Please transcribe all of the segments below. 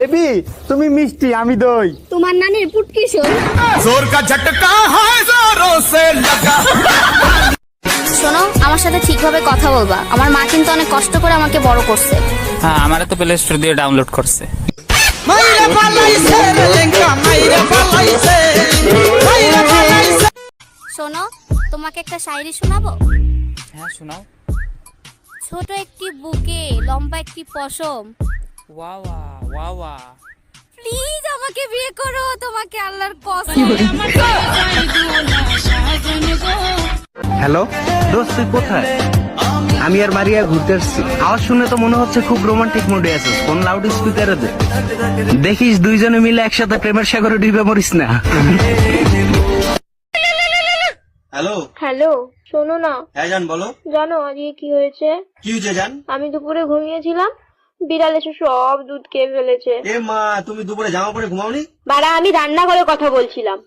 Baby তুমি মিষ্টি আমি দই। তোমার নানির পুটকি জোর কা ঝটকা হায় সে লাগা। শোনো আমার সাথে ঠিকভাবে কথা বলবা। আমার মা কিন্তু অনেক কষ্ট করে আমাকে বড় করছে। হ্যাঁ আমারে তো প্লে স্টোর দিয়ে ডাউনলোড করছে। মাইরা পালাইছে লেঙ্গা মাইরা পালাইছে। মাইরা পালাইছে। শোনো তোমাকে একটা শায়রি শোনাবো? হ্যাঁ শোনাও। ছোট একটি বুকে লম্বা একটি পশম। ওয়া ওয়া ওয়াওয়া প্লিজ আমাকে বিয়ে করো তোমাকে আল্লাহর কসম। হ্যালো দোস্ত তুই কোথায়? আমি আর মারিয়া ঘুরতে এসেছি আওয়াজ শুনে তো মনে হচ্ছে খুব রোমান্টিক মুডে আছিস। ফোন লাউড স্পিকারে দে। দেখিস দুইজনে মিলে একসাথে প্রেমের সাগরে ডুবে মরিস না। হ্যালো। হ্যালো শোনো না। হ্যাঁ জান বলো। জানো আজকে কি হয়েছে? কি হয়েছে জান? আমি দুপুরে ঘুমিয়েছিলাম। বিড়াল এসে সব দুধ খেয়ে ফেলেছে। এ মা তুমি দুপুরে জামা পরে ঘুমাওনি? বাড়া আমি রান্নাঘরে কথা বলছিলাম।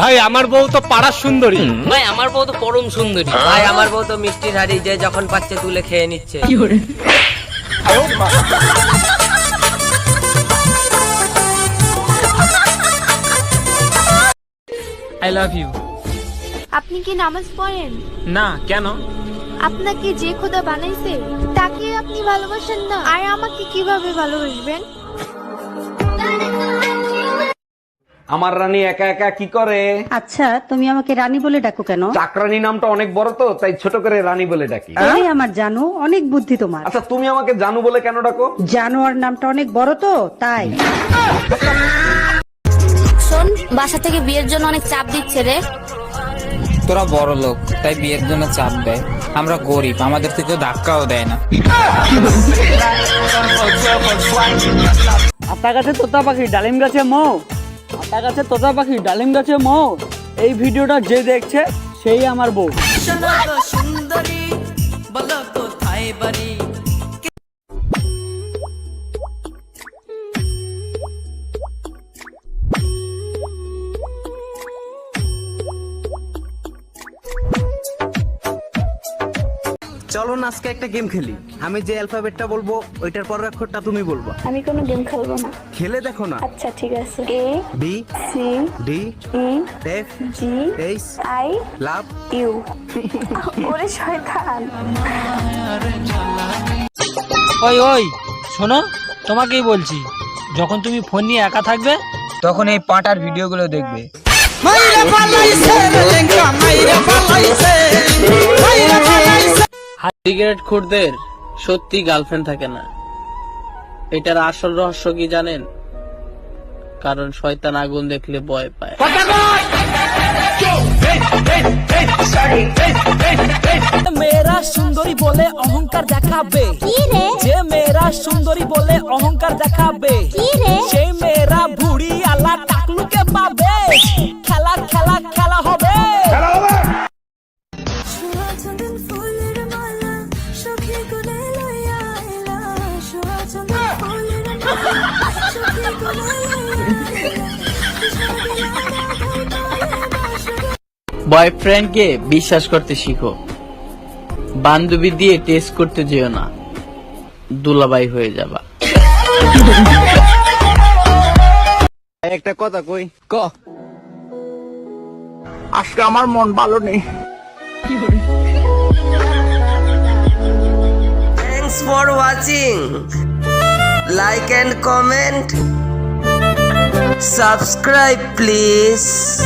ভাই আমার বউ তো পাড়ার সুন্দরী। ভাই আমার বউ তো পরম সুন্দরী। ভাই আমার বউ তো মিষ্টি হাড়ি যে যখন পাচ্ছে তুলে খেয়ে নিচ্ছে। I love you. আপনি কি নামাজ পড়েন? না কেন? আপনাকে যে খোদা বানাইছে তাকে আপনি ভালোবাসেন না। আর আমাকে কীভাবে ভালোবাসবেন? আমার রানী একা একা কি করে? আচ্ছা তুমি আমাকে রানী বলে ডাকো কেন? চাকরানী নামটা অনেক বড় তো তাই ছোট করে রানী বলে ডাকি। তুমি আমার জানো অনেক বুদ্ধি তোমার। আচ্ছা তুমি আমাকে জানু বলে কেন ডাকো? জানোয়ার নামটা অনেক বড় তো তাই। শোন বাসা থেকে বিয়ের জন্য অনেক চাপ দিচ্ছে রে। তোরা বড় লোক তাই বিয়ের জন্য চাপ দেয় আমরা গরিব আমাদের থেকে ধাক্কাও দেয় না। আপনার কাছে তোতা পাখি ডালিম গাছে মো। আপনার কাছে তোতা পাখি ডালিম গাছে মো। এই ভিডিওটা যে দেখছে সেই আমার বউ। চলো না আজকে একটা গেম খেলি। আমি যে অ্যালফাবেটটা বলব ওইটার পরের অক্ষরটা তুমি বলবা। আমি কোনো গেম খেলব না। খেলে দেখো না। আচ্ছা ঠিক আছে। A B C D E F G H I love you ওরে শয়তান। ওই ওই শোনো তোমাকেই বলছি যখন তুমি ফোন নিয়ে একা থাকবে তখন এই পাটার ভিডিওগুলো দেখবে। সিগারেট খুরদের সত্যি গার্লফ্রেন্ড থাকে না। এটার আসল রহস্য কি জানেন? কারণ শয়তান আগুন দেখলে ভয় পায়। মেয়েরা সুন্দরী বলে অহংকার দেখাবে। যে মেয়েরা সুন্দরী বলে অহংকার দেখাবে। বয়ফ্রেন্ডকে বিশ্বাস করতে শিখো। বান্ধবী দিয়ে টেস্ট করতে যেও না। দুলাবাই হয়ে যাবা। একটা কথা কই? ক। আজকে আমার মন ভালো নেই। Thanks for watching like and comment. Subscribe please.